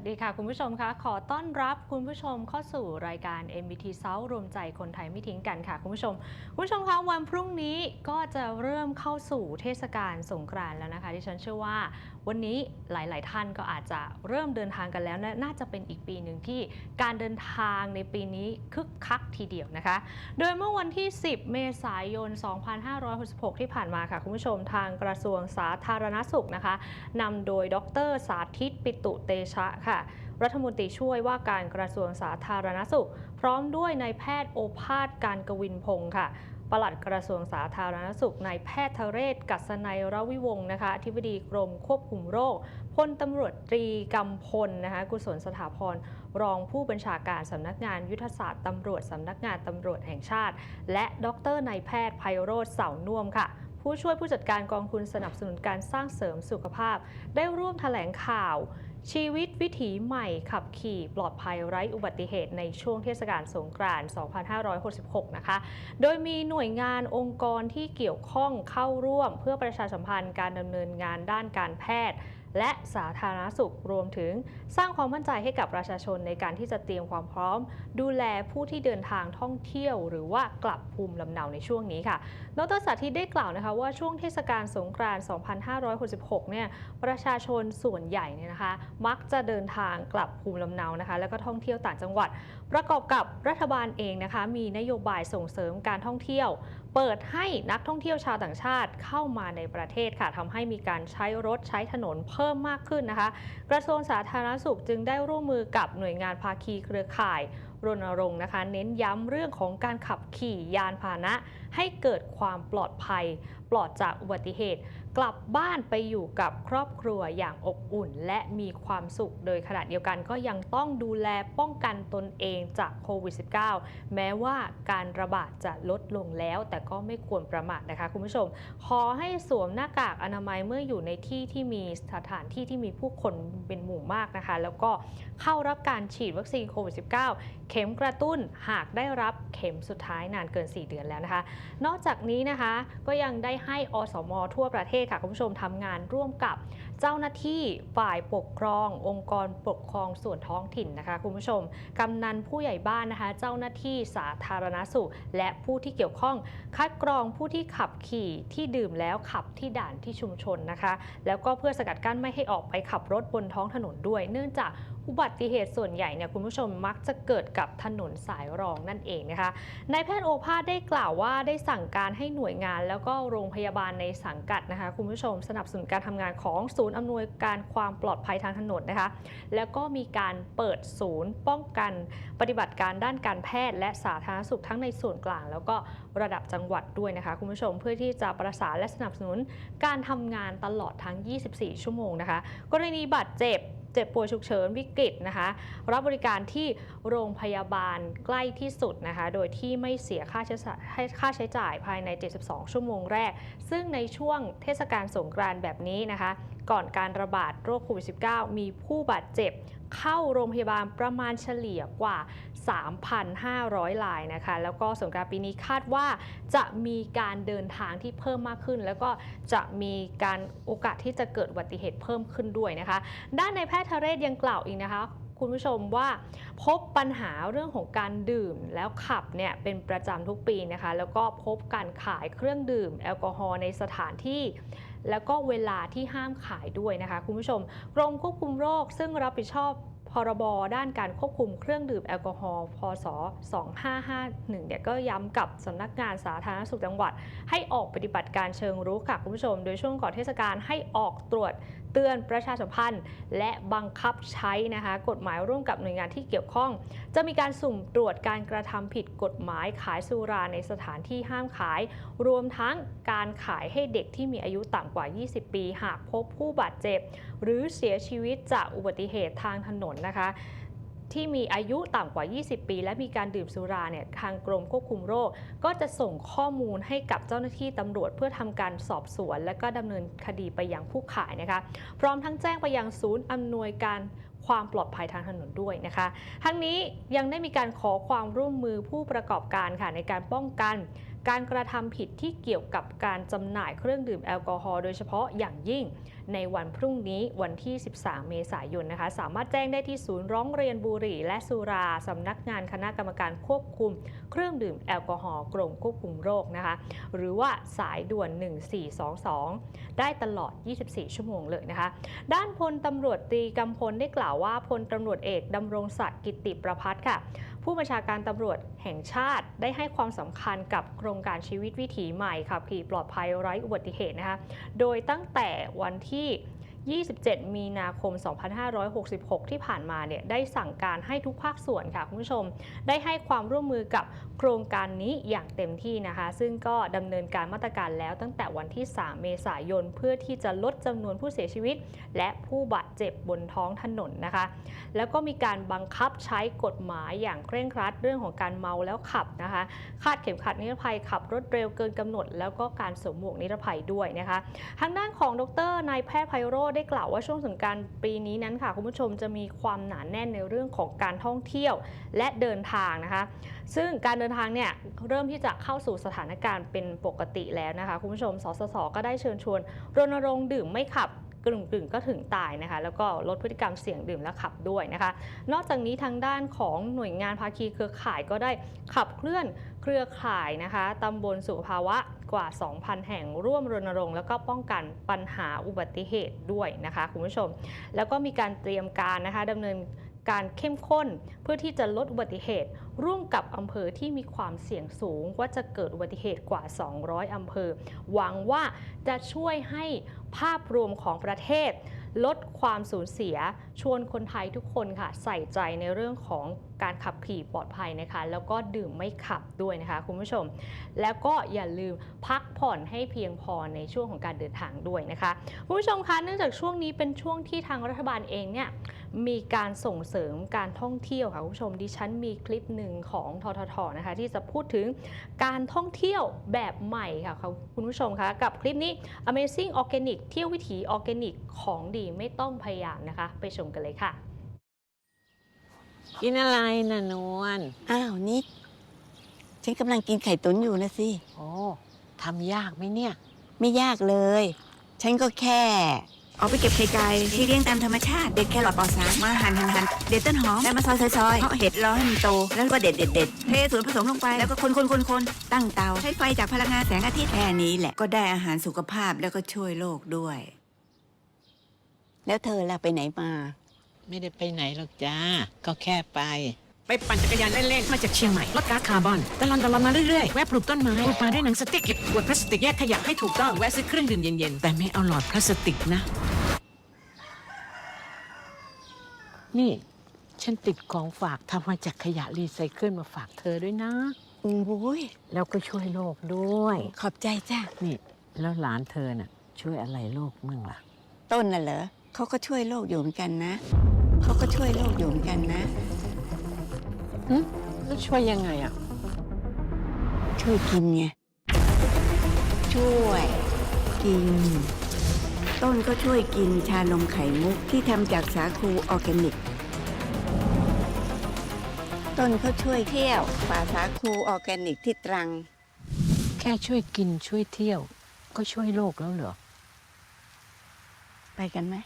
วัสดีค่ะคุณผู้ชมคะขอต้อนรับคุณผู้ชมเข้าสู่รายการ MBT South รวมใจคนไทยไม่ทิ้งกันค่ะคุณผู้ชม คุณผู้ชมคะวันพรุ่งนี้ก็จะเริ่มเข้าสู่เทศกาลสงกรานต์แล้วนะคะที่ฉันเชื่อว่า วันนี้หลาย ๆ ท่านก็อาจจะเริ่มเดินทางกันแล้วและน่าจะเป็นอีกปีหนึ่งที่การเดินทางในปีนี้คึกคักทีเดียวนะคะ โดยเมื่อวันที่ 10 เมษายน 2566 ที่ผ่านมาค่ะคุณผู้ชมทางกระทรวงสาธารณสุขนะคะนำโดยดรสาธิตปิตุเตชะค่ะรัฐมนตรีช่วยว่าการกระทรวงสาธารณสุข พร้อมด้วยนายแพทย์โอภาสการกวินพงศ์ค่ะปลัดกระทรวงสาธารณสุขนายแพทย์ทเรศ กัศนัยรวิวงศ์นะคะอธิบดีกรมควบคุมโรคพลตำรวจตรีกำพลนะคะกุศลสถาพรรองผู้บัญชาการสำนักงานยุทธศาสตร์ตำรวจสำนักงานตำรวจแห่งชาติ และดรนายแพทย์ไพโรธเสาน่วมค่ะผู้ช่วยผู้จัดการกองทุนสนับสนุนการสร้างเสริมสุขภาพ ได้ร่วมแถลงข่าว ชีวิตวิถีใหม่ขับขี่ปลอดภัยไร้อุบัติเหตุในช่วงเทศกาลสงกรานต์ 2566 นะคะ โดยมีหน่วยงานองค์กรที่เกี่ยวข้องเข้าร่วม เพื่อประชาสัมพันธ์การดำเนินงานด้านการแพทย์ และสาธารณสุขรวมถึง สร้างความมั่นใจให้กับประชาชนในการที่จะเตรียมความพร้อม ดูแลผู้ที่เดินทางท่องเที่ยว หรือว่ากลับภูมิลำเนาในช่วงนี้ค่ะดรสาธิตได้กล่าวนะคะว่าช่วงเทศกาลสงกรานต์ 2566 เนี่ยประชาชนส่วนใหญ่เนี่ยนะคะ มักจะเดินทางกลับภูมิลำเนานะคะ แล้วก็ท่องเที่ยวต่างจังหวัด ประกอบกับรัฐบาลเองนะคะ มีนโยบายส่งเสริมการท่องเที่ยว เปิดให้นักท่องเที่ยวชาวต่างชาติเข้ามาในประเทศค่ะทำให้มีการใช้รถใช้ถนนเพิ่มมากขึ้นนะคะ กระทรวงสาธารณสุขจึงได้ร่วมมือกับหน่วยงานภาคีเครือข่ายรณรงค์นะคะ เน้นย้ำเรื่องของการขับขี่ยานพาหนะ ให้เกิดความปลอดภัย ปลอดจากอุบัติเหตุกลับบ้านไปอยู่กับครอบครัวอย่างอบอุ่น และมีความสุข โดยขณะเดียวกันก็ยังต้องดูแลป้องกันตนเองจากโควิด -19 แม้ว่าการระบาดจะลดลงแล้ว แต่ก็ไม่ควรประมาทนะคะคุณผู้ชม ขอให้สวมหน้ากากอนามัยเมื่ออยู่ในที่ที่มีสถานที่ที่มีผู้คนเป็นหมู่มากนะคะ แล้วก็เข้ารับการฉีดวัคซีนโควิด -19 เข็มกระตุ้นหากได้รับเข็มสุดท้ายนานเกิน 4 เดือนแล้วนะคะ นอกจากนี้นะคะก็ยังได้ให้อสม ทั่วประเทศค่ะคุณผู้ชมทำงานร่วมกับ เจ้าหน้าที่ฝ่ายปกครอง องค์กรปกครองส่วนท้องถิ่นนะคะคุณผู้ชม กำนันผู้ใหญ่บ้านนะคะ เจ้าหน้าที่สาธารณสุข และผู้ที่เกี่ยวข้อง คัดกรองผู้ที่ขับขี่ที่ดื่มแล้วขับที่ด่านที่ชุมชนนะคะ แล้วก็เพื่อสกัดกั้นไม่ให้ออกไปขับรถบนท้องถนนด้วย เนื่องจากอุบัติเหตุส่วนใหญ่เนี่ยคุณผู้ชมมักจะเกิดกับถนนสายรองนั่นเองนะคะนายแพทย์โอภาสได้กล่าวว่าได้สั่งการให้หน่วยงาน แล้วก็โรงพยาบาลในสังกัดนะคะคุณผู้ชมสนับสนุนการทำงานของศูนย์อำนวยการความปลอดภัยทางถนนนะคะ แล้วก็มีการเปิดศูนย์ป้องกันปฏิบัติการด้านการแพทย์ และสาธารณสุขทั้งในส่วนกลาง แล้วก็ระดับจังหวัดด้วยนะคะ คุณผู้ชมเพื่อที่จะประสานและสนับสนุนการทำงานตลอดทั้ง 24 ชั่วโมงนะคะ กรณีบาดเจ็บ เจ็บป่วยฉุกเฉินวิกฤตนะคะ รับบริการที่โรงพยาบาลใกล้ที่สุดนะคะ โดยที่ไม่เสียค่าใช้จ่ายให้ค่าใช้จ่ายภายใน 72 ชั่วโมงแรก ซึ่งในช่วงเทศกาลสงกรานต์แบบนี้นะคะ ก่อนการระบาดโรคโควิด -19 มีผู้บาดเจ็บ เข้าโรงพยาบาลประมาณเฉลี่ยกว่า 3,500 รายนะคะ แล้วก็สงกรานต์ปีนี้คาดว่าจะมีการเดินทางที่เพิ่มมากขึ้น แล้วก็จะมีการโอกาสที่จะเกิดอุบัติเหตุเพิ่มขึ้นด้วยนะคะ ด้านในแพทย์ทะเรศยังกล่าวอีกนะคะ คุณผู้ชมว่าพบปัญหาเรื่องของการดื่มแล้วขับเนี่ยเป็นประจำทุกปีนะคะ แล้วก็พบการขายเครื่องดื่ม แอลกอฮอล์ในสถานที่ แล้วก็เวลาที่ห้ามขายด้วยนะคะคุณผู้ชมกรมควบคุมโรคซึ่งรับผิดชอบพรบด้านการควบคุมเครื่องดื่มแอลกอฮอล์พศ 2551 เนี่ยก็ย้ำกับสำนักงานสาธารณสุขจังหวัด ให้ออกปฏิบัติการเชิงรุกค่ะคุณผู้ชม โดยช่วงก่อนเทศกาลให้ออกตรวจ ตือนประชาสัมพันธ์ และบังคับใช้นะคะกฎหมายร่วมกับหน่วยงานที่เกี่ยวข้อง จะมีการสุ่มตรวจการกระทำผิดกฎหมายขายสุราในสถานที่ห้ามขาย รวมทั้งการขายให้เด็กที่มีอายุต่ำกว่า 20 ปี หากพบผู้บาดเจ็บ หรือเสียชีวิตจากอุบัติเหตุทางถนนนะคะ ที่มีอายุต่ำกว่า 20 ปี และมีการดื่มสุราเนี่ยทางกรมควบคุมโรค ก็จะส่งข้อมูลให้กับเจ้าหน้าที่ตำรวจเพื่อทำการสอบสวน และก็ดำเนินคดีไปยังผู้ขายนะคะพร้อมทั้งแจ้งไปยังศูนย์อำนวยการความปลอดภัยทางถนนด้วยนะคะ ทั้งนี้ยังได้มีการขอความร่วมมือผู้ประกอบการค่ะในการป้องกัน การกระทำผิดที่เกี่ยวกับการจำหน่ายเครื่องดื่มแอลกอฮอล์โดยเฉพาะอย่างยิ่ง ในวันพรุ่งนี้วันที่ 13 เมษายนนะคะ สามารถแจ้งได้ที่ศูนย์ร้องเรียนบุหรี่และสุราสำนักงานคณะกรรมการควบคุม เครื่องดื่มแอลกอฮอล์กรมควบคุมโรคนะคะ หรือว่าสายด่วน 1422 ได้ตลอด 24 ชั่วโมงเลยนะคะ ด้านพลตำรวจตรีกำพลได้กล่าวว่าพลตำรวจเอกดำรงศักดิ์กิติประพัฒน์ค่ะ ผู้บัญชาการตำรวจแห่งชาติได้ให้ความสำคัญกับโครงการชีวิตวิถีใหม่ขับขี่ปลอดภัยไร้อุบัติเหตุนะคะ โดยตั้งแต่วันที่对。27 มีนาคม 2566 ที่ผ่านมาเนี่ยได้สั่งการให้ทุกภาคส่วนค่ะคุณผู้ชม ได้ให้ความร่วมมือกับโครงการนี้อย่างเต็มที่นะคะ ซึ่งก็ดำเนินการมาตรการแล้วตั้งแต่วันที่ 3 เมษายน เพื่อที่จะลดจำนวนผู้เสียชีวิต และผู้บาดเจ็บบนท้องถนนนะคะ แล้วก็มีการบังคับใช้กฎหมายอย่างเคร่งครัดเรื่องของการเมาแล้วขับนะคะคาดเข็มขัดนิรภัยขับรถเร็วเกินกำหนด แล้วก็การสวมหมวกนิรภัยด้วยนะคะ ทางด้านของดรนายแพทย์ไพโรจน์ได้กล่าวว่าช่วงสงการปีนี้นั้นค่ะคุณผู้ชมจะมีความหนาแน่นในเรื่องของการท่องเที่ยวและเดินทางนะคะ ซึ่งการเดินทางเนี่ยเริ่มที่จะเข้าสู่สถานการณ์เป็นปกติแล้วนะคะคุณผู้ชมสสสก็ได้เชิญชวนรณรงค์ดื่มไม่ขับ กลุ่มกึ่งก็ถึงตายนะคะ แล้วก็ลดพฤติกรรมเสี่ยงดื่มและขับด้วยนะคะ นอกจากนี้ทางด้านของหน่วยงานภาคีเครือข่ายก็ได้ขับเคลื่อนเครือข่ายนะคะตำบลสุขภาวะกว่า 2,000 แห่งร่วมรณรงค์แล้วก็ป้องกันปัญหาอุบัติเหตุด้วยนะคะคุณผู้ชม แล้วก็มีการเตรียมการนะคะดำเนิน การเข้มข้นเพื่อที่จะลดอุบัติเหตุ ร่วมกับอำเภอที่มีความเสี่ยงสูงว่าจะเกิดอุบัติเหตุกว่า 200 อำเภอ หวังว่าจะช่วยให้ภาพรวมของประเทศ ลดความสูญเสีย ชวนคนไทยทุกคนค่ะ ใส่ใจในเรื่องของการขับขี่ปลอดภัยนะคะ แล้วก็ดื่มไม่ขับด้วยนะคะคุณผู้ชม แล้วก็อย่าลืมพักผ่อนให้เพียงพอในช่วงของการเดินทางด้วยนะคะคุณผู้ชมคะเนื่องจากช่วงนี้เป็นช่วงที่ทางรัฐบาลเองเนี่ย มีการส่งเสริมการท่องเที่ยวค่ะคุณผู้ชมดิฉันมีคลิปหนึ่งของทททนะคะที่จะพูดถึงการท่องเที่ยวแบบใหม่ค่ะคุณผู้ชมคะกับคลิปนี้ Amazing Organic เที่ยววิถีออร์แกนิกของดีไม่ต้องพยายามนะคะ ไปชมกันเลยค่ะ กินอะไรน่ะนวลอ้าวนิกฉันกำลังกินไข่ตุ๋นอยู่นะสิ โอ้ทำยากไหมเนี่ย ไม่ยากเลย ฉันก็แค่ เอาไปเก็บไข่ไก่ที่เลี้ยงตามธรรมชาติเด็ดแครอทปอดสารมาหั่นหั่นหั่นเด็ดต้นหอมแล้วมาซอยซอยซอยเพาะเห็ดรอให้มันโตแล้วก็เด็ดเด็ดเด็ดเทส่วนผสมลงไปแล้วก็คนคนคนคนตั้งเตาใช้ไฟจากพลังงานแสงอาทิตย์แค่นี้แหละก็ได้อาหารสุขภาพแล้วก็ช่วยโลกด้วย แล้วเธอล่ะไปไหนมา ไม่ได้ไปไหนหรอกจ้า ก็แค่ไป ไปปั่นจักรยานเล่นๆมาจากเชียงใหม่ลดก๊าซคาร์บอนตลอนตลอนมาเรื่อยๆ แวะปลูกต้นไม้ปลูกป่าด้วยหนังสติ๊กเก็บขวดพลาสติกแยกขยะให้ถูกต้องแวะซื้อเครื่องดื่มเย็นๆ แต่ไม่เอาหลอดพลาสติกนะ นี่ ฉันติดของฝากทำมาจากขยะรีไซเคิลมาฝากเธอด้วยนะอืมบุ้ยแล้วก็ช่วยโลกด้วย ขอบใจจ้ะ นี่ แล้วหลานเธอน่ะ ช่วยอะไรโลกมั่งล่ะ ต้นน่ะเหรอเขาก็ช่วยโลกอยู่เหมือนกันนะเขาก็ช่วยโลกอยู่เหมือนกันนะ แล้วช่วยยังไงอะ ช่วยกินไง ช่วยกิน ต้นก็ช่วยกินชานมไข่มุกที่ทำจากสาคูออร์แกนิก ต้นเขาช่วยเที่ยวป่าสาคูออร์แกนิกที่ตรัง แค่ช่วยกินช่วยเที่ยว ก็ช่วยโลกแล้วเหรอ ไปกันไหม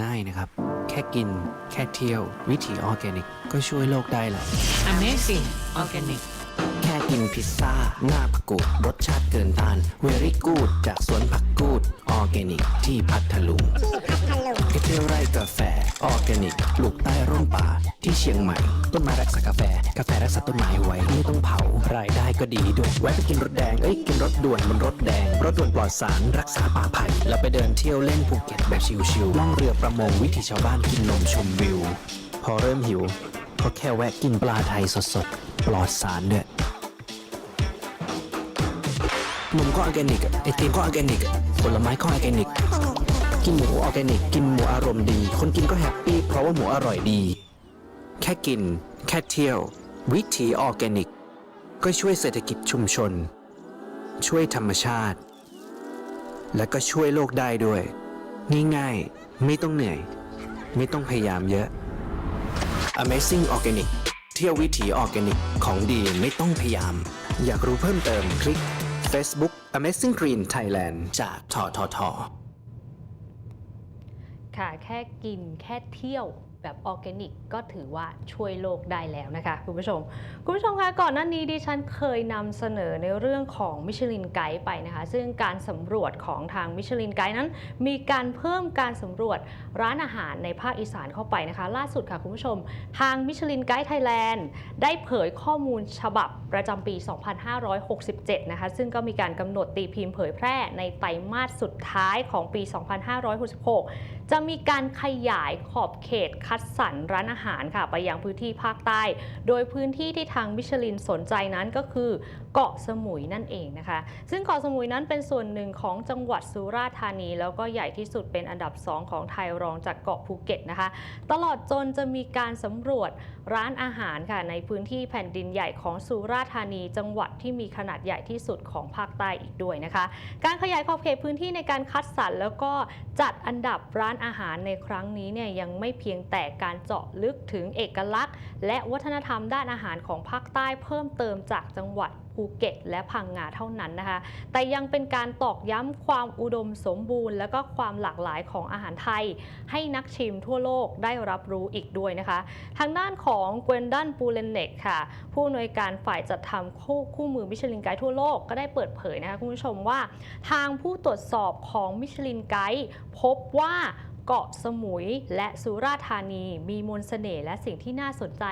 ง่ายนะครับ แค่กิน แค่เที่ยว วิถีออร์แกนิก ก็ช่วยโลกได้แหละ Amazing Organic กินพิซซ่าหน้าผักกูดรสชาติเกินต้านเวรี่กูดจากสวนผักกูดออร์แกนิกที่พัทลุงแค่เที่ยวไร่กาแฟออร์แกนิกปลูกใต้ร่มป่าที่เชียงใหม่ ต้นไม้รักษากาแฟ กาแฟรักษาต้นไม้ไว้ไม่ต้องเผารายได้ก็ดีด้วยแวะไปกินรถแดงเอ้ยกินรถด่วนบนรถแดงรถด่วนปลอดสารรักษาป่าไผ่แล้วไปเดินเที่ยวเล่นภูเก็ตแบบชิลๆล่องเรือประมงวิถีชาวบ้านกินนมชมวิว พอเริ่มหิวก็แค่แวะกินปลาไทยสดๆปลอดสารด้วย นมก็ออร์แกนิกไอติมก็ออร์แกนิกผลไม้ก็ออร์แกนิก กินหมูออร์แกนิก กินหมูอารมณ์ดี คนกินก็แฮปปี้เพราะว่าหมูอร่อยดี แค่กิน แค่เที่ยว วิถีออร์แกนิก ก็ช่วยเศรษฐกิจชุมชน ช่วยธรรมชาติ และก็ช่วยโลกได้ด้วย ง่ายๆ ไม่ต้องเหนื่อย ไม่ต้องพยายามเยอะ Amazing Organic เที่ยววิถีออร์แกนิกของดีไม่ต้องพยายาม อยากรู้เพิ่มเติมคลิก Facebook Amazing Green Thailand จากทททค่ะ แค่กินแค่เที่ยว แบบออร์แกนิกก็ถือว่าช่วยโลกได้แล้วนะคะ คุณผู้ชม คุณผู้ชมคะก่อนหน้านี้ดิฉันเคยนำเสนอในเรื่องของมิชลินไกด์ไปนะคะ ซึ่งการสำรวจของทางมิชลินไกด์นั้น มีการเพิ่มการสำรวจร้านอาหารในภาคอีสานเข้าไปนะคะ ล่าสุดค่ะคุณผู้ชม ทางมิชลินไกด์ไทยแลนด์ได้เผยข้อมูลฉบับประจำปี 2567 นะคะ ซึ่งก็มีการกำหนดตีพิมพ์เผยแพร่ในไตรมาสสุดท้ายของปี 2566 จะมีการขยายขอบเขตคัดสรรร้านอาหารค่ะ ไปยังพื้นที่ภาคใต้ โดยพื้นที่ที่ทางมิชลินสนใจนั้นก็คือเกาะสมุยนั่นเองนะคะ ซึ่งเกาะสมุยนั้นเป็นส่วนหนึ่งของจังหวัดสุราษฎร์ธานี แล้วก็ใหญ่ที่สุดเป็นอันดับ 2 ของไทยรองจากเกาะภูเก็ตนะคะ ตลอดจนจะมีการสำรวจร้านอาหารค่ะในพื้นที่แผ่นดินใหญ่ของสุราษฎร์ธานี จังหวัดที่มีขนาดใหญ่ที่สุดของภาคใต้อีกด้วยนะคะ การขยายขอบเขตพื้นที่ในการคัดสรรแล้วก็จัดอันดับร้านอาหารในครั้งนี้เนี่ยยังไม่เพียงแต่การเจาะลึกถึงเอกลักษณ์ และวัฒนธรรมด้านอาหารของภาคใต้เพิ่มเติมจากจังหวัดภูเก็ตและพังงาเท่านั้นนะคะ แต่ยังเป็นการตอกย้ำความอุดมสมบูรณ์ และก็ความหลากหลายของอาหารไทย ให้นักชิมทั่วโลกได้รับรู้อีกด้วยนะคะ ทางด้านของเกวนดันปูเลนเนกค่ะ ผู้อำนวยการฝ่ายจัดทำคู่คู่มือมิชลินไกด์ทั่วโลกก็ได้เปิดเผยนะคะคุณผู้ชมว่า ทางผู้ตรวจสอบของมิชลินไกด์พบว่า เกาะสมุยและสุราษฎร์ธานี มีมนต์เสน่ห์และสิ่งที่น่าสนใจ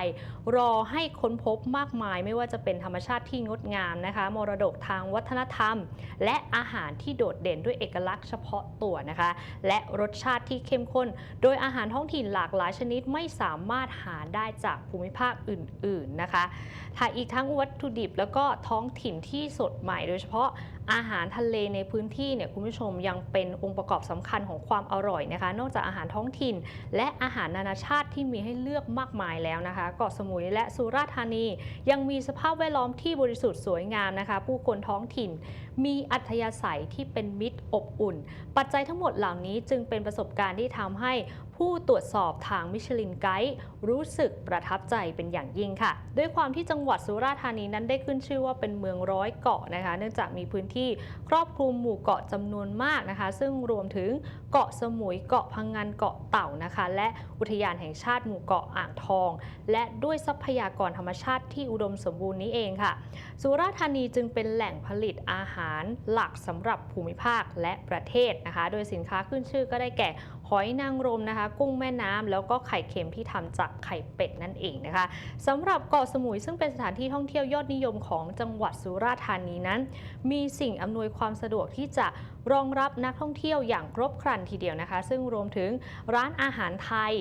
รอให้ค้นพบมากมาย ไม่ว่าจะเป็นธรรมชาติที่งดงามนะคะ มรดกทางวัฒนธรรม และอาหารที่โดดเด่นด้วยเอกลักษณ์เฉพาะตัวนะคะ และรสชาติที่เข้มข้น โดยอาหารท้องถิ่นหลากหลายชนิดไม่สามารถหาได้จากภูมิภาคอื่น ๆนะคะถ้าอีกทั้งวัตถุดิบแล้วก็ท้องถิ่นที่สดใหม่โดยเฉพาะ อาหารทะเลในพื้นที่เนี่ยคุณผู้ชมยังเป็นองค์ประกอบสำคัญของความอร่อยนะคะ นอกจากอาหารท้องถิ่น และอาหารนานาชาติที่มีให้เลือกมากมายแล้วนะคะเกาะสมุยและสุราษฎร์ธานี ยังมีสภาพแวดล้อมที่บริสุทธิ์สวยงามนะคะ ผู้คนท้องถิ่น มีอัธยาศัยที่เป็นมิตรอบอุ่น ปัจจัยทั้งหมดเหล่านี้จึงเป็นประสบการณ์ที่ทำให้ ผู้ตรวจสอบทางมิชลินไกด์รู้สึกประทับใจเป็นอย่างยิ่งค่ะ ด้วยความที่จังหวัดสุราษฎร์ธานีนั้นได้ขึ้นชื่อว่าเป็นเมืองร้อยเกาะนะคะ เนื่องจากมีพื้นที่ครอบคลุมหมู่เกาะจำนวนมากนะคะ ซึ่งรวมถึงเกาะสมุยเกาะพังงานเกาะเต่านะคะ และอุทยานแห่งชาติหมู่เกาะอ่างทอง และด้วยทรัพยากรธรรมชาติที่อุดมสมบูรณ์นี้เองค่ะ สุราษฎร์ธานีจึงเป็นแหล่งผลิตอาหารหลักสำหรับภูมิภาคและประเทศนะคะ โดยสินค้าขึ้นชื่อก็ได้แก่ หอยนางรมนะคะ กุ้งแม่น้ำแล้วก็ไข่เค็มที่ทำจากไข่เป็ดนั่นเองนะคะสำหรับเกาะสมุยซึ่งเป็นสถานที่ท่องเที่ยวยอดนิยมของจังหวัดสุราษฎร์ธานีนั้น มีสิ่งอำนวยความสะดวกที่จะ รองรับนักท่องเที่ยวอย่างครบครันทีเดียวนะคะ ซึ่งรวมถึงร้านอาหารไทย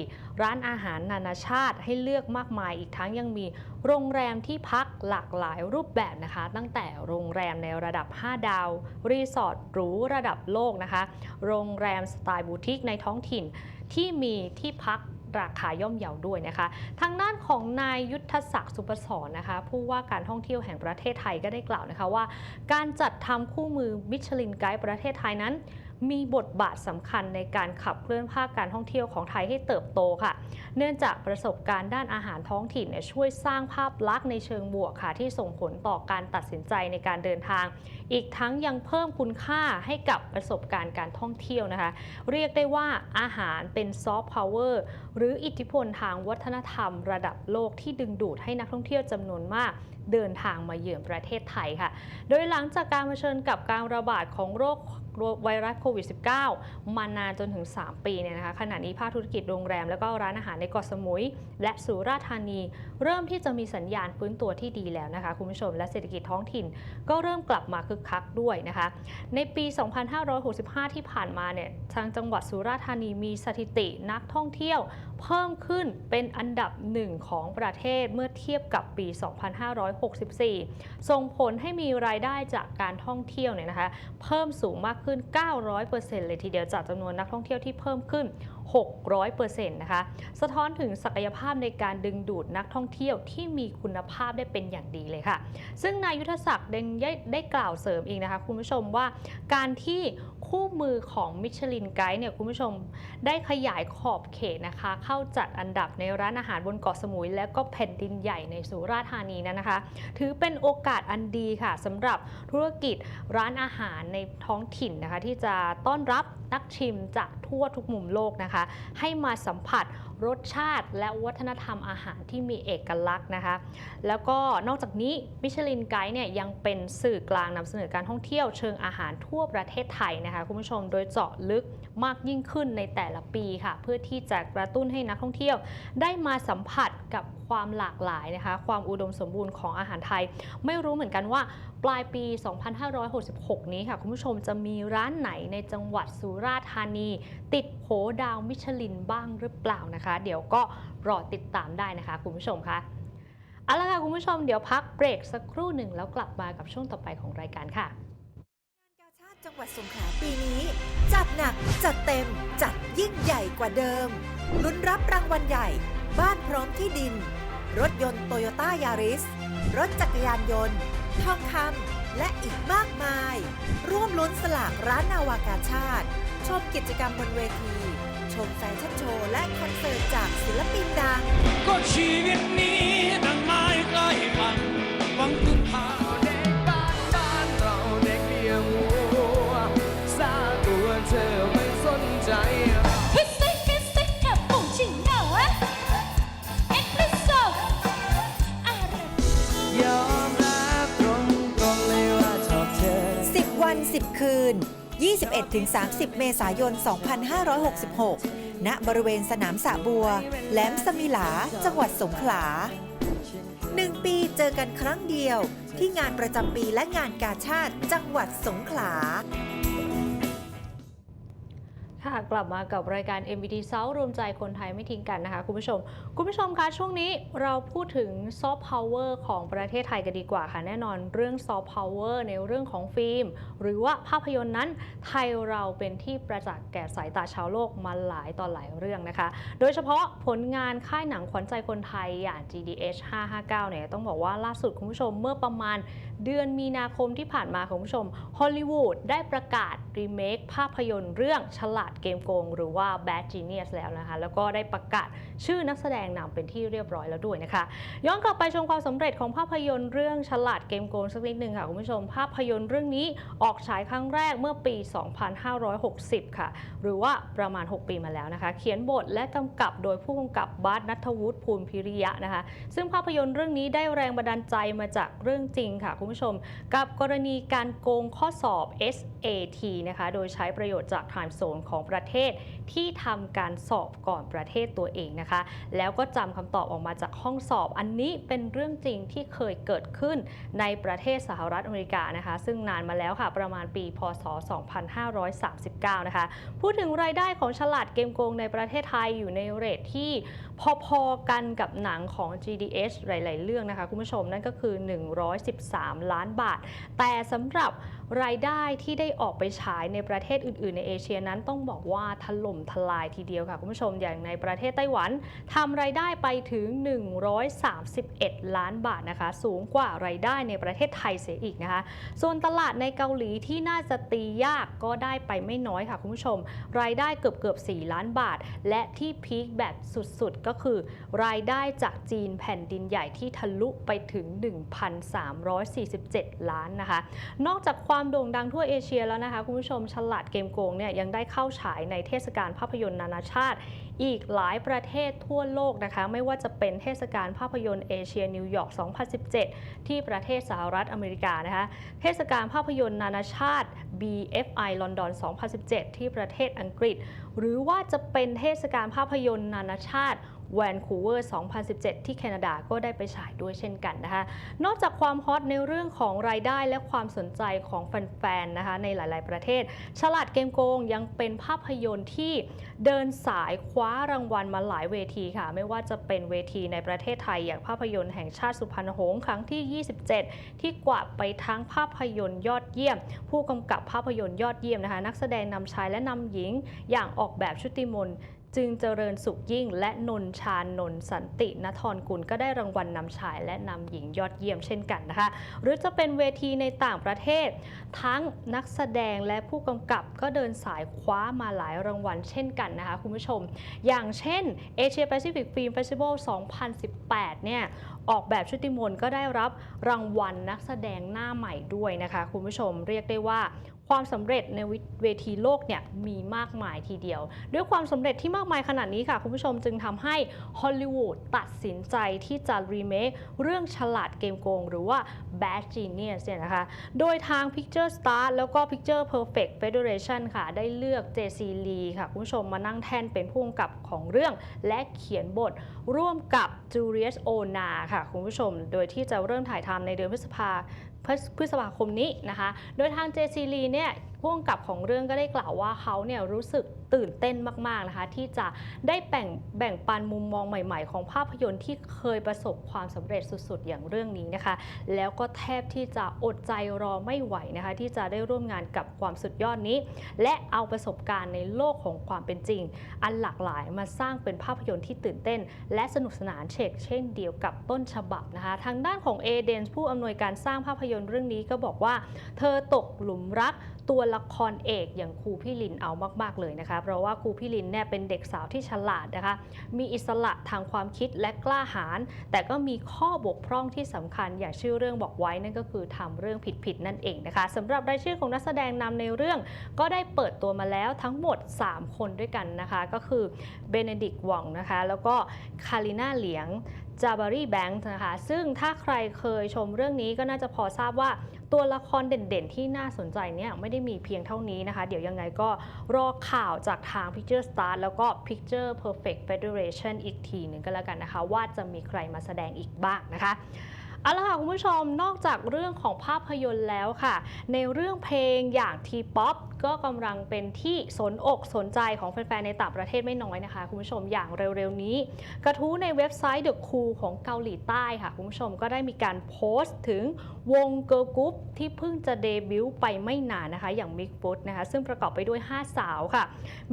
ร้านอาหารนานาชาติให้เลือกมากมายอีกทั้งยังมีโรงแรมที่พักหลากหลายรูปแบบนะคะ ตั้งแต่โรงแรมในระดับ 5 ดาว รีสอร์ทหรูระดับโลกนะคะ โรงแรมสไตล์บูติกในท้องถิ่นที่มีที่พักราคาย่อมเยาวด้วยนะคะ ทางด้านของนายยุทธศักดิ์สุปศรนะคะ ผู้ว่าการท่องเที่ยวแห่งประเทศไทยก็ได้กล่าวนะคะว่า การจัดทำคู่มือมิชลินไกด์ประเทศไทยนั้น มีบทบาทสำคัญในการขับเคลื่อนภาคการท่องเที่ยวของไทยให้เติบโตค่ะ เนื่องจากประสบการณ์ด้านอาหารท้องถิ่นช่วยสร้างภาพลักษณ์ในเชิงบวกค่ะ ที่ส่งผลต่อการตัดสินใจในการเดินทาง อีกทั้งยังเพิ่มคุณค่าให้กับประสบการณ์การท่องเที่ยวนะคะ เรียกได้ว่าอาหารเป็นซอฟต์พาวเวอร์หรืออิทธิพลทางวัฒนธรรม ระดับโลกที่ดึงดูดให้นักท่องเที่ยวจำนวนมาก เดินทางมาเยือนประเทศไทยค่ะ โดยหลังจากการเผชิญกับการระบาดของโรคไวรัสโควิด -19 มานานจนถึง 3 ปีเนี่ยนะคะขณะนี้ภาคธุรกิจโรงแรม แล้วก็ร้านอาหารในเกาะสมุย และสุราษฎร์ธานี เริ่มที่จะมีสัญญาณฟื้นตัวที่ดีแล้วนะคะคุณผู้ชมและเศรษฐกิจท้องถิ่น ก็เริ่มกลับมาคึกคักด้วยนะคะ ในปี 2565 ที่ผ่านมาเนี่ยทางจังหวัดสุราษฎร์ธานีมีสถิตินักท่องเที่ยว เพิ่มขึ้นเป็นอันดับหนึ่งของประเทศเมื่อเทียบกับปี2564 ส่งผลให้มีรายได้จากการท่องเที่ยวเนี่ยนะคะเพิ่มสูงมากขึ้น 900%เลยทีเดียวจากจำนวนนักท่องเที่ยวที่เพิ่มขึ้น 600%นะคะสะท้อนถึงศักยภาพในการดึงดูดนักท่องเที่ยวที่มีคุณภาพได้เป็นอย่างดีเลยค่ะ ซึ่งนายยุทธศักดิ์ได้ได้กล่าวเสริมอีกนะคะคุณผู้ชมว่าการที่ คู่มือของมิชลินไกด์เนี่ยคุณผู้ชมได้ขยายขอบเขตนะคะ เข้าจัดอันดับในร้านอาหารบนเกาะสมุย และก็แผ่นดินใหญ่ในสุราษฎร์ธานีนั้นนะคะ ถือเป็นโอกาสอันดีค่ะสำหรับธุรกิจร้านอาหารในท้องถิ่นนะคะ ที่จะต้อนรับนักชิมจากทั่วทุกมุมโลกนะคะ ให้มาสัมผัส รสชาติและวัฒนธรรมอาหารที่มีเอกลักษณ์นะคะ แล้วก็นอกจากนี้มิชลินไกด์เนี่ยยังเป็นสื่อกลางนำเสนอการท่องเที่ยวเชิงอาหารทั่วประเทศไทยนะคะคุณผู้ชมโดยเจาะลึก มากยิ่งขึ้นในแต่ละปีค่ะ เพื่อที่จะกระตุ้นให้นักท่องเที่ยวได้มาสัมผัสกับความหลากหลายนะคะ ความอุดมสมบูรณ์ของอาหารไทย ไม่รู้เหมือนกันว่าปลายปี 2566 นี้ค่ะคุณผู้ชมจะมีร้านไหนในจังหวัดสุราษฎร์ธานี ติดโผดาวมิชลินบ้างหรือเปล่านะคะ เดี๋ยวก็รอติดตามได้นะคะคุณผู้ชมคะเอาละค่ะคุณผู้ชมเดี๋ยวพักเบรกสักครู่หนึ่งแล้วกลับมากับช่วงต่อไปของรายการค่ะ จังหวัดสงขลาปีนี้ จัดหนักจัดเต็มจัดยิ่งใหญ่กว่าเดิม ลุ้นรับรางวัลใหญ่ บ้านพร้อมที่ดิน รถยนต์โตโยต้ายาริส รถจักรยานยนต์ ทองคำและอีกมากมาย ร่วมลุ้นสลากร้านนาวากาชาติ ชมกิจกรรมบนเวที ชมแฟชั่นโชว์และคอนเสิร์ตจากศิลปินดัง ก็ชีวิตนี้ดังไม้ใกล้ฝั่งหวังพึ่งพา คืน 21-30 เมษายน 2566 ณ บริเวณสนามสะบัว แหลมสมิหลา จังหวัดสงขลาหนึ่งปีเจอกันครั้งเดียว ที่งานประจำปีและงานกาชาติจังหวัดสงขลา ค่ะกลับมากับรายการ MBT South รวมใจคนไทยไม่ทิ้งกันนะคะ คุณผู้ชม คุณผู้ชมคะช่วงนี้เราพูดถึงซอฟต์พาวเวอร์ของประเทศไทยกันดีกว่าค่ะ แน่นอนเรื่องซอฟต์พาวเวอร์ในเรื่องของฟิล์ม หรือว่าภาพยนตร์นั้น ไทยเราเป็นที่ประจักษ์แก่สายตาชาวโลกมาหลายต่อหลายเรื่องนะคะ โดยเฉพาะผลงานค่ายหนังขวัญใจคนไทยอย่าง GDH 559เนี่ยต้องบอกว่าล่าสุดคุณผู้ชมเมื่อประมาณเดือนมีนาคมที่ผ่านมาคุณผู้ชมฮอลลีวูดได้ประกาศรีเมคภาพยนตร์เรื่องฉลาดเกมโกงหรือว่า Bad Genius แล้วนะคะ แล้วก็ได้ประกาศชื่อนักแสดงนำเป็นที่เรียบร้อยแล้วด้วยนะคะ ย้อนกลับไปชมความสำเร็จของภาพยนตร์เรื่องฉลาดเกมโกงสักนิดหนึ่งค่ะคุณผู้ชม ภาพยนตร์เรื่องนี้ออกฉายครั้งแรกเมื่อปี 2560 ค่ะ หรือว่าประมาณ 6 ปีมาแล้วนะคะ เขียนบทและกำกับโดยผู้กำกับบาสนัทวุฒิภูลพิริยะนะคะ ซึ่งภาพยนตร์เรื่องนี้ได้แรงบันดาลใจมาจากเรื่องจริงค่ะคุณผู้ชม กับกรณีการโกงข้อสอบ SAT นะคะ โดยใช้ประโยชน์จาก time zone ของประเทศที่ทำการสอบก่อนประเทศตัวเองนะคะ แล้วก็จำคำตอบออกมาจากห้องสอบ อันนี้เป็นเรื่องจริงที่เคยเกิดขึ้นในประเทศสหรัฐอเมริกานะคะ ซึ่งนานมาแล้วค่ะประมาณปี พศ 2539 นะคะ พูดถึงรายได้ของฉลาดเกมโกงในประเทศไทยอยู่ในเรทที่พอๆกันกับหนังของ GDH หลาย ๆ เรื่องนะคะ คุณผู้ชมนั่นก็คือ 113 ล้านบาท แต่สำหรับรายได้ที่ได้ออกไปฉายในประเทศอื่น ๆ ในเอเชียนั้นต้องบอกว่าถล่มทลายทีเดียวค่ะ คุณผู้ชมอย่างในประเทศไต้หวันทำรายได้ไปถึง 131 ล้านบาทนะคะ สูงกว่ารายได้ในประเทศไทยเสียอีกนะคะ ส่วนตลาดในเกาหลีที่น่าจะตียากก็ได้ไปไม่น้อยค่ะคุณผู้ชม รายได้เกือบเกือบ4ล้านบาท และที่พีคแบบสุด ๆก็คือ รายได้จากจีนแผ่นดินใหญ่ที่ทะลุไปถึง 1,347 ล้านนะคะ นอกจากความโด่งดังทั่วเอเชียแล้วนะคะ คุณผู้ชมฉลาดเกมโกงเนี่ยยังได้เข้าฉายในเทศกาลภาพยนตร์นานาชาติ อีกหลายประเทศทั่วโลกนะคะ ไม่ว่าจะเป็นเทศกาลภาพยนตร์เอเชียนิวยอร์ก 2017 ที่ประเทศสหรัฐอเมริกานะคะ เทศกาลภาพยนตร์นานาชาติ BFI ลอนดอน 2017 ที่ประเทศอังกฤษ หรือว่าจะเป็นเทศกาลภาพยนตร์นานาชาติ แวนคูเวอร์ 2017 ที่แคนาดาก็ได้ไปฉายด้วยเช่นกันนะคะ นอกจากความฮอตในเรื่องของรายได้และความสนใจของแฟนๆ นะคะในหลายๆ ประเทศ ฉลาดเกมโกงยังเป็นภาพยนตร์ที่เดินสายคว้ารางวัลมาหลายเวทีค่ะ ไม่ว่าจะเป็นเวทีในประเทศไทย อย่างภาพยนตร์แห่งชาติสุพรรณหงษ์ครั้งที่ 27 ที่กวาดไปทั้งภาพยนตร์ยอดเยี่ยม ผู้กำกับภาพยนตร์ยอดเยี่ยมนะคะ นักแสดงนำชายและนำหญิงอย่างออกแบบชุติมนต์ จึงเจริญสุขยิ่ง และนนชานนท์สันตินทรกุลก็ได้รางวัลนำชายและนำหญิงยอดเยี่ยมเช่นกันนะคะ หรือจะเป็นเวทีในต่างประเทศ ทั้งนักแสดงและผู้กำกับก็เดินสายคว้ามาหลายรางวัลเช่นกันนะคะคุณผู้ชม อย่างเช่น Asia Pacific Film Festival 2018 เนี่ยออกแบบชุติมนก็ได้รับรางวัลนักแสดงหน้าใหม่ด้วยนะคะ คุณผู้ชมเรียกได้ว่า ความสำเร็จในเวทีโลกเนี่ยมีมากมายทีเดียว ด้วยความสำเร็จที่มากมายขนาดนี้ค่ะ คุณผู้ชมจึงทำให้ฮอลลีวูดตัดสินใจที่จะรีเมคเรื่องฉลาดเกมโกง หรือว่า Bad Genius เนี่ยนะคะ โดยทาง Picture Star แล้วก็ Picture Perfect Federation ค่ะ ได้เลือก JC Lee ค่ะ คุณผู้ชมมานั่งแท่นเป็นผู้กำกับของเรื่อง และเขียนบทร่วมกับ Julius Ona ค่ะ คุณผู้ชม โดยที่จะเริ่มถ่ายทำในเดือนพฤษภา พฤษภาคมนี้นะคะ โดยทาง JC Lee เนี่ยผู้กำกับของเรื่องก็ได้กล่าวว่าเขาเนี่ยรู้สึกตื่นเต้นมากๆนะคะ ที่จะได้แบ่งแบ่งปันมุมมองใหม่ ๆ ของภาพยนตร์ที่เคยประสบความสำเร็จสุดๆ อย่างเรื่องนี้นะคะ แล้วก็แทบที่จะอดใจรอไม่ไหวนะคะ ที่จะได้ร่วมงานกับความสุดยอดนี้ และเอาประสบการณ์ในโลกของความเป็นจริง อันหลากหลายมาสร้างเป็นภาพยนตร์ที่ตื่นเต้น และสนุกสนานเชกเช่นเดียวกับต้นฉบับนะคะ ทางด้านของเอเดนผู้อำนวยการสร้างภาพยนตร์เรื่องนี้ก็บอกว่า เธอตกหลุมรัก ตัวละครเอกอย่างครูพี่ลินเอามาก ๆ เลยนะคะ เพราะว่าครูพี่ลินเนี่ยเป็นเด็กสาวที่ฉลาดนะคะ มีอิสระทางความคิดและกล้าหาญแต่ก็มีข้อบกพร่องที่สำคัญอย่างชื่อเรื่องบอกไว้นั่นก็คือทำเรื่องผิด ๆ นั่นเองนะคะสำหรับรายชื่อของนักแสดงนำในเรื่อง ก็ได้เปิดตัวมาแล้วทั้งหมด 3 คนด้วยกันนะคะ ก็คือเบเนดิกต์ว่องนะคะ แล้วก็คาริน่าเหลียง จาบารีแบงค์นะคะ ซึ่งถ้าใครเคยชมเรื่องนี้ก็น่าจะพอทราบว่าตัวละครเด่นๆ ที่น่าสนใจเนี่ยไม่ได้มีเพียงเท่านี้นะคะ เดี๋ยวยังไงก็รอข่าวจากทาง Picture Star แล้วก็ Picture Perfect Federation อีกทีหนึ่งก็แล้วกันนะคะ ว่าจะมีใครมาแสดงอีกบ้างนะคะ เอาละค่ะคุณผู้ชมนอกจากเรื่องของภาพยนตร์แล้วค่ะ ในเรื่องเพลงอย่างทีป๊อปก็กำลังเป็นที่สนอกสนใจของแฟนๆในต่างประเทศไม่น้อยนะคะ คุณผู้ชมอย่างเร็วๆนี้ กระทู้ในเว็บไซต์ The Cool ของเกาหลีใต้ค่ะ คุณผู้ชมก็ได้มีการโพสต์ถึงวงเกิร์ลกรุ๊ปที่เพิ่งจะเดบิวต์ไปไม่นานนะคะ อย่างมิกฟุตนะคะ ซึ่งประกอบไปด้วย 5 สาวค่ะ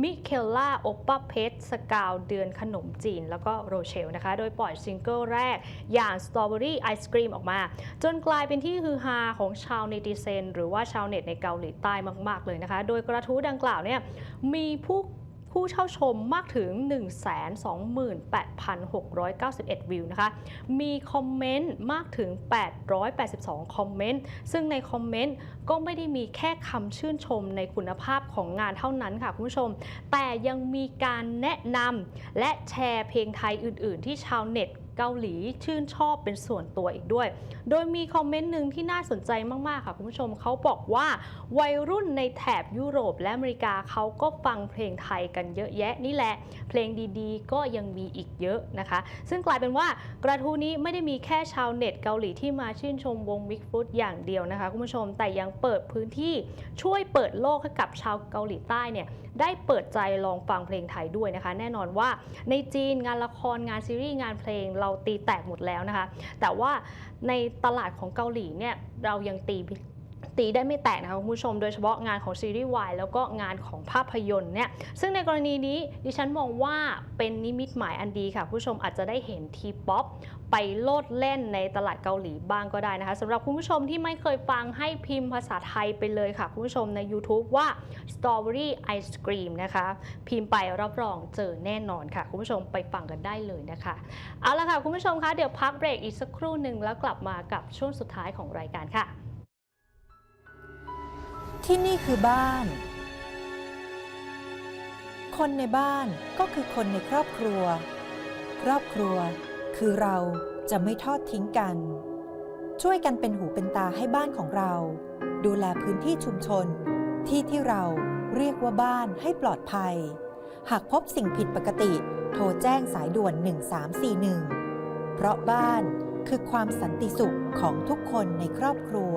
มิเคลล่าโอปป้าเพชรสกาวเดือนขนมจีน แล้วก็โรเชลนะคะ โดยปล่อยซิงเกิลแรกอย่าง Strawberry Ice Cream ออกมา จนกลายเป็นที่ฮือฮาของชาวเนติเซน หรือว่าชาวเน็ตในเกาหลีใต้มาก ๆ เลยนะคะ โดยกระทู้ดังกล่าวเนี่ยมีผู้ผู้เช่าชมมากถึง 128,691 วิวนะคะ มีคอมเมนต์มากถึง 882 คอมเมนต์ ซึ่งในคอมเมนต์ก็ไม่ได้มีแค่คำชื่นชมในคุณภาพของงานเท่านั้นค่ะคุณผู้ชม แต่ยังมีการแนะนำและแชร์เพลงไทยอื่น ๆ ที่ชาวเน็ต เกาหลีชื่นชอบเป็นส่วนตัวอีกด้วย โดยมีคอมเมนต์หนึ่งที่น่าสนใจมาก ๆ ค่ะคุณผู้ชมเขาบอกว่า วัยรุ่นในแถบยุโรปและอเมริกาเขาก็ฟังเพลงไทยกันเยอะแยะนี่แหละ เพลงดีๆ ก็ยังมีอีกเยอะนะคะ ซึ่งกลายเป็นว่ากระทู้นี้ไม่ได้มีแค่ชาวเน็ตเกาหลีที่มาชื่นชมวงวิกฟุตอย่างเดียวนะคะคุณผู้ชมแต่ยังเปิดพื้นที่ช่วยเปิดโลกให้กับชาวเกาหลีใต้เนี่ยได้เปิดใจลองฟังเพลงไทยด้วยนะคะ แน่นอนว่าในจีนงานละครงานซีรีส์งานเพลงเราตีแตกหมดแล้วนะคะ แต่ว่าในตลาดของเกาหลีเนี่ยเรายังตี ตีได้ไม่แตกนะคะคุณผู้ชม โดยเฉพาะงานของซีรีส์วายแล้วก็งานของภาพยนตร์เนี่ยซึ่งในกรณีนี้ดิฉันมองว่าเป็นนิมิตหมายอันดีค่ะผู้ชมอาจจะได้เห็นทีป๊อปไปโลดเล่นในตลาดเกาหลีบ้างก็ได้นะคะสำหรับคุณผู้ชมที่ไม่เคยฟังให้พิมพ์ภาษาไทยไปเลยค่ะ คุณผู้ชมใน YouTube ว่า Strawberry Ice Cream นะคะ พิมพ์ไปรับรองเจอแน่นอนค่ะ คุณผู้ชมไปฟังกันได้เลยนะคะ เอาละค่ะ คุณผู้ชมคะเดี๋ยวพักเบรกอีกสักครู่หนึ่งแล้วกลับมากับช่วงสุดท้ายของรายการค่ะ ที่นี่คือบ้าน คนในบ้านก็คือคนในครอบครัว ครอบครัว คือเราจะไม่ทอดทิ้งกัน ช่วยกันเป็นหูเป็นตาให้บ้านของเรา ดูแลพื้นที่ชุมชน ที่ที่เราเรียกว่าบ้านให้ปลอดภัย หากพบสิ่งผิดปกติ โทรแจ้งสายด่วน 1341 เพราะบ้านคือความสันติสุขของทุกคนในครอบครัว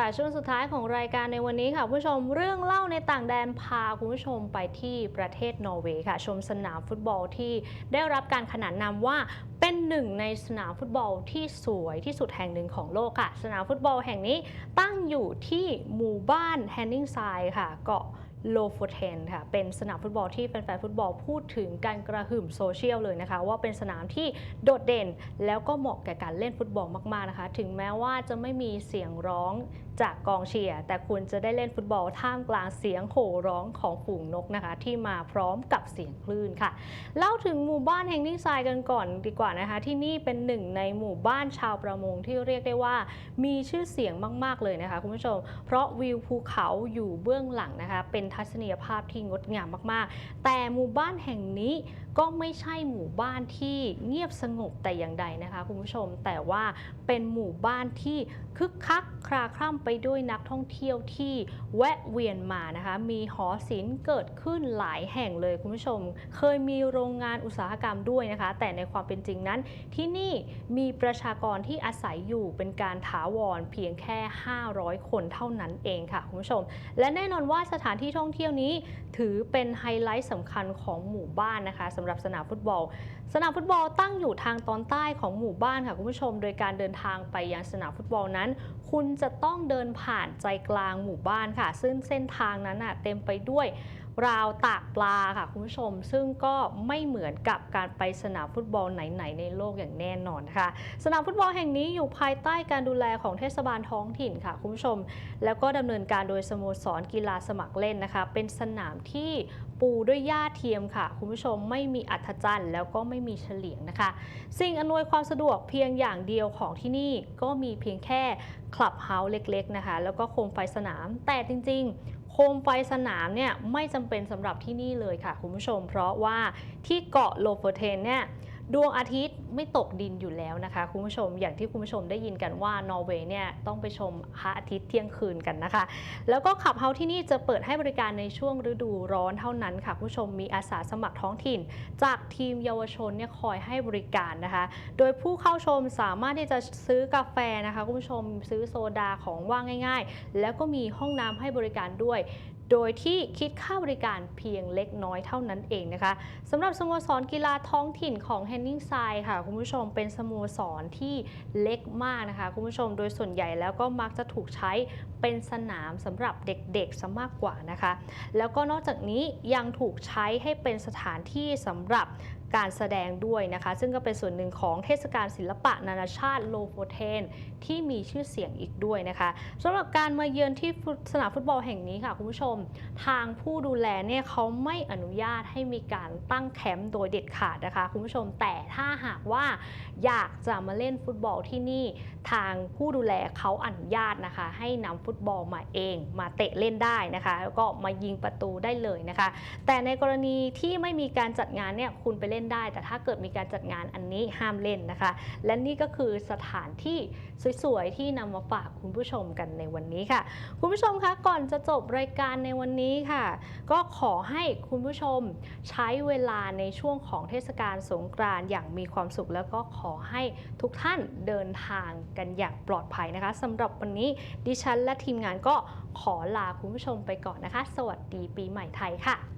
ค่ะช่วงสุดท้ายของรายการในวันนี้ค่ะผู้ชมเรื่องเล่าในต่างแดนพาคุณผู้ชมไปที่ประเทศนอร์เวย์ค่ะ ชมสนามฟุตบอลที่ได้รับการขนานนามว่าเป็นหนึ่งในสนามฟุตบอลที่สวยที่สุดแห่งหนึ่งของโลกค่ะ สนามฟุตบอลแห่งนี้ตั้งอยู่ที่หมู่บ้านแฮนนิงไซด์ค่ะ เกาะโลโฟเทนค่ะ เป็นสนามฟุตบอลที่แฟนๆฟุตบอลพูดถึงการกระหึ่มโซเชียลเลยนะคะ ว่าเป็นสนามที่โดดเด่น แล้วก็เหมาะแก่การเล่นฟุตบอลมากๆนะคะ ถึงแม้ว่าจะไม่มีเสียงร้อง จากกองเชียร์แต่คุณจะได้เล่นฟุตบอลท่ามกลางเสียงโห่ร้องของฝูงนกนะคะ ที่มาพร้อมกับเสียงคลื่นค่ะ เล่าถึงหมู่บ้านแห่งนิ่งทรายกันก่อนดีกว่านะคะ ที่นี่เป็นหนึ่งในหมู่บ้านชาวประมงที่เรียกได้ว่า มีชื่อเสียงมาก ๆ เลยนะคะคุณผู้ชม เพราะวิวภูเขาอยู่เบื้องหลังนะคะ เป็นทัศนียภาพที่งดงามมาก ๆ แต่หมู่บ้านแห่งนี้ ก็ไม่ใช่หมู่บ้านที่เงียบสงบแต่อย่างใดนะคะคุณผู้ชมแต่ว่าเป็นหมู่บ้านที่คึกคักคลาคล่ำไปด้วยนักท่องเที่ยวที่แวะเวียนมานะคะ มีหอศิลป์เกิดขึ้นหลายแห่งเลยคุณผู้ชม เคยมีโรงงานอุตสาหกรรมด้วยนะคะ แต่ในความเป็นจริงนั้น ที่นี่มีประชากรที่อาศัยอยู่เป็นการถาวรเพียงแค่ 500 คนเท่านั้นเองค่ะคุณผู้ชม และแน่นอนว่าสถานที่ท่องเที่ยวนี้ถือเป็นไฮไลท์สำคัญของหมู่บ้านนะคะสำหรับสนามฟุตบอล สนามฟุตบอลตั้งอยู่ทางตอนใต้ของหมู่บ้านค่ะคุณผู้ชม โดยการเดินทางไปยังสนามฟุตบอลนั้น คุณจะต้องเดินผ่านใจกลางหมู่บ้านค่ะ ซึ่งเส้นทางนั้นน่ะเต็มไปด้วย ราวตากปลาค่ะคุณผู้ชม ซึ่งก็ไม่เหมือนกับการไปสนามฟุตบอลไหนๆในโลกอย่างแน่นอนนะคะสนามฟุตบอลแห่งนี้อยู่ภายใต้การดูแลของเทศบาลท้องถิ่นค่ะคุณผู้ชม แล้วก็ดำเนินการโดยสโมสรกีฬาสมัครเล่นนะคะ เป็นสนามที่ปูด้วยหญ้าเทียมค่ะ คุณผู้ชมไม่มีอัฐจันทร์แล้วก็ไม่มีเฉลียงนะคะ สิ่งอำนวยความสะดวกเพียงอย่างเดียวของที่นี่ก็มีเพียงแค่คลับเฮาส์เล็กๆนะคะ แล้วก็โคมไฟสนามแต่จริงๆ โคมไฟสนามเนี่ยไม่จำเป็นสำหรับที่นี่เลยค่ะคุณผู้ชม เพราะว่าที่เกาะโลโฟเทนเนี่ย ดวงอาทิตย์ไม่ตกดินอยู่แล้วนะคะ คุณผู้ชมอย่างที่คุณผู้ชมได้ยินกันว่านอร์เวย์เนี่ยต้องไปชมพระอาทิตย์เที่ยงคืนกันนะคะ แล้วก็ขับเฮาที่นี่จะเปิดให้บริการในช่วงฤดูร้อนเท่านั้นค่ะ คุณผู้ชมมีอาสาสมัครท้องถิ่น จากทีมเยาวชนเนี่ยคอยให้บริการนะคะ โดยผู้เข้าชมสามารถที่จะซื้อกาแฟนะคะคุณผู้ชมซื้อโซดาของว่างง่าย ๆ แล้วก็มีห้องน้ำให้บริการด้วย โดยที่คิดค่าบริการเพียงเล็กน้อยเท่านั้นเองนะคะสำหรับสโมสรกีฬาท้องถิ่นของแฮนนิงไซค่ะคุณผู้ชมเป็นสโมสรที่เล็กมากนะคะคุณผู้ชมโดยส่วนใหญ่แล้วก็มักจะถูกใช้เป็นสนามสำหรับเด็กๆซะมากกว่านะคะ แล้วก็นอกจากนี้ยังถูกใช้ให้เป็นสถานที่สำหรับการแสดงด้วยนะคะ ซึ่งก็เป็นส่วนหนึ่งของเทศกาลศิลปะนานาชาติโลโฟเทน ที่มีชื่อเสียงอีกด้วยนะคะสำหรับการมาเยือนที่สนามฟุตบอลแห่งนี้ค่ะคุณผู้ชม ทางผู้ดูแลเนี่ยเขาไม่อนุญาตให้มีการตั้งแคมป์โดยเด็ดขาดนะคะคุณผู้ชมแต่ถ้าหากว่าอยากจะมาเล่นฟุตบอลที่นี่ ทางผู้ดูแลเขาอนุญาตนะคะ ให้นำฟุตบอลมาเอง มาเตะเล่นได้นะคะ แล้วก็มายิงประตูได้เลยนะคะ แต่ในกรณีที่ไม่มีการจัดงานเนี่ยคุณไปเล่นได้ แต่ถ้าเกิดมีการจัดงานอันนี้ห้ามเล่นนะคะ และนี่ก็คือสถานที่สวยๆที่นำมาฝากคุณผู้ชมกันในวันนี้ค่ะ คุณผู้ชมคะก่อนจะจบรายการในวันนี้ค่ะ ก็ขอให้คุณผู้ชมใช้เวลาในช่วงของเทศกาลสงกรานต์อย่างมีความสุข แล้วก็ขอให้ทุกท่านเดินทางกันอย่างปลอดภัยนะคะสำหรับวันนี้ดิฉันและทีมงานก็ขอลาคุณผู้ชมไปก่อนนะคะ สวัสดีปีใหม่ไทยค่ะ